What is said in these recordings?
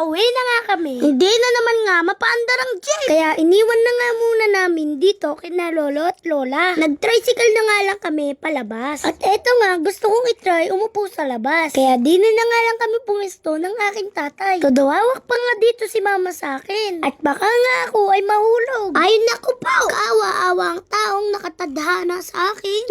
pauwi na nga kami. Hindi na naman nga mapaandar ang jeep. Kaya iniwan na nga muna namin dito kina lolo at lola. Nag-tricycle na nga lang kami palabas. At eto nga, gusto kong itry umupo sa labas. Kaya di na, na nga lang kami pumisto ng aking tatay. Kadawawak pa nga dito si mama sa akin. At baka nga ako ay mahulog. Ay naku po, kaawa-awa ang taong nakatadhana sa akin.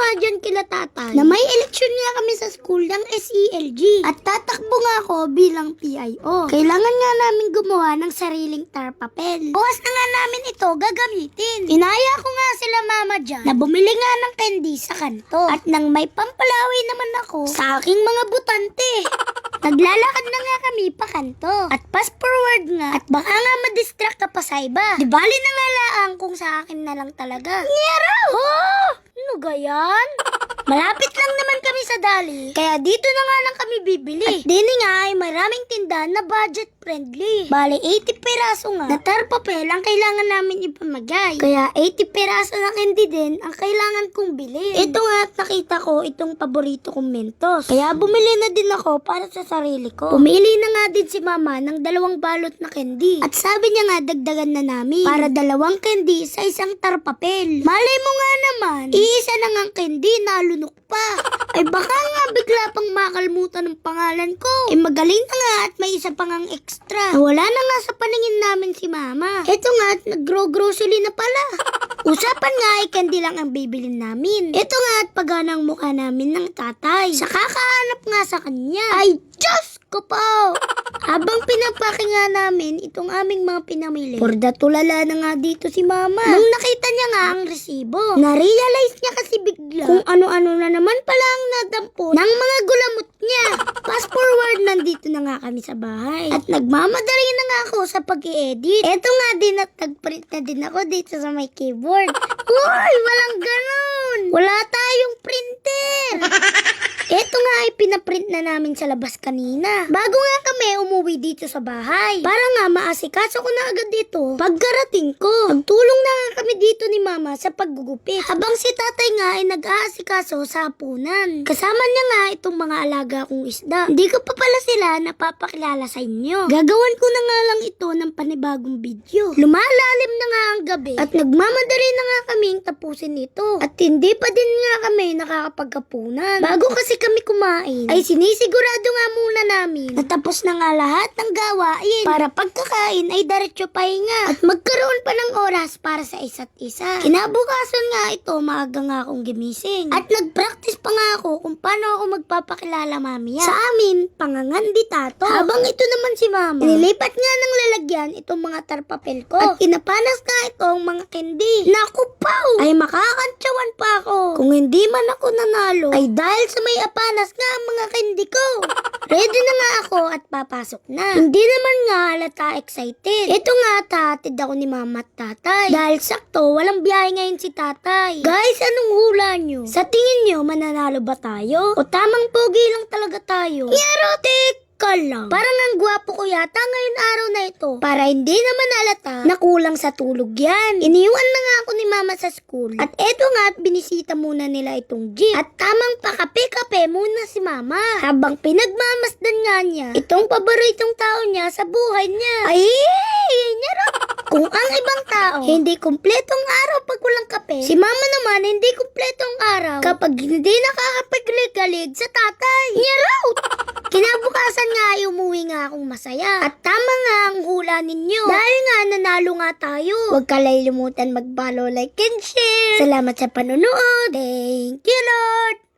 Nga dyan kila tatay na may eleksyon nga kami sa school ng SELG at tatakbo nga ako bilang PIO. Kailangan nga namin gumawa ng sariling tar papel. Bukas na nga namin ito gagamitin. Inaya ko nga sila mama dyan na bumili nga ng candy sa kanto at nang may pampalawi naman ako sa aking mga butante. Naglalakad na nga kami pa kanto at fast forward nga at baka nga madistract ka pa sa iba. Di bali na nga laang kung sa akin na lang talaga. Ngeraw! Oh! Ano gayan? Malapit lang naman kami sa dali, kaya dito na nga lang kami bibili. At dini nga ay maraming tindahan na budget friendly. Bale, 80 peraso nga na tar papel ang kailangan namin ipamagay. Kaya 80 peraso na candy din ang kailangan kong bilhin. Ito nga at nakita ko itong paborito kong mentos. Kaya bumili na din ako para sa sarili ko. Pumili na nga din si mama ng dalawang balot na candy. At sabi niya nga dagdagan na namin para dalawang candy sa isang tar papel. Malay mo nga naman, iisa na nga candy nalunok pa. Makalmutan ng pangalan ko. Eh magaling na nga at may isa pang ang extra. Wala na nga sa paningin namin si mama. Eto nga at nag-grow-grocery na pala. Usapan nga ay candy lang ang bibilin namin. Ito nga at pagana ang mukha namin ng tatay. Sa kakahanap nga sa kanya. Ay, Diyos ko po! Habang pinapaki nga namin itong aming mga pinamili, Porda tulala na nga dito si mama. Nung nakita niya nga ang resibo, na-realize niya kasi bigla kung ano-ano na naman pala ang nadampo ng mga gulamot niya. Fast forward, nandito na nga kami sa bahay. At nagmamadali na nga ako sa pag edit Eto nga din at nag-print na din ako dito sa may keyboard. Uy, walang ganun! Wala tayong printer! Eto nga ay pinaprint na namin sa labas kanina. Bago nga kami umuwi dito sa bahay. Para nga maasikaso ko na agad dito pagkarating ko. Nagtulong na nga kami dito ni mama sa paggugupit. Habang si tatay nga ay nag-aasikaso sa hapunan. Kasama niya nga itong mga alaga kong isda. Hindi ko pa pala sila napapakilala sa inyo. Gagawan ko na nga lang ito ng panibagong video. Lumalalim na nga ang gabi at nagmamadali na nga kaming tapusin ito. At hindi pa din nga kami nakakapagkapunan. Bago kasi kami kumain, ay sinisigurado nga muna namin na tapos na nga lahat ng gawain para pagkakain ay diretso pahinga at magkaroon pa ng oras para sa isa't isa. Kinabukasan nga ito, maaga nga akong gimising at nag-practice pa nga ako kung paano ako magpapakilala mamiya. Sa amin, panganganditato. Habang ito naman si mama, nilipat nga ng lalagyan itong mga tarpapel ko at inapanas nga itong mga candy. Naku paw! Ay makakantsawan pa ako. Kung hindi man ako nanalo, ay dahil sa may apanas nga ang mga candy ko. Ready na nga ako at papasok na. Hindi naman nga halata excited. Ito nga tatid ako ni mama at tatay. Dahil sakto, walang biyahe ngayon si tatay. Guys, anong hula nyo? Sa tingin nyo, mananalo ba tayo? O tamang pogi lang talaga tayo? Yerotik! Ka lang. Parang ang gwapo ko yata ngayon araw na ito. Para hindi naman halata na kulang sa tulog yan. Iniwan na nga ako ni mama sa school. At eto nga at binisita muna nila itong jeep. At tamang pakape-kape muna si mama. Habang pinagmamasdan nga niya itong paboritong tao niya sa buhay niya. Ay, nyaro! Kung ang ibang tao, hindi kumpletong araw pag walang kape, si mama naman hindi kumpletong araw kapag hindi nakakapaglig-galig sa tatay. Nyaraw! Kinabukasan nga ay umuwi nga akong masaya. At tama nga ang hula ninyo. Dahil nga nanalo nga tayo. Huwag kalilimutan mag-follow, like, and share. Salamat sa panonood. Thank you, Lord.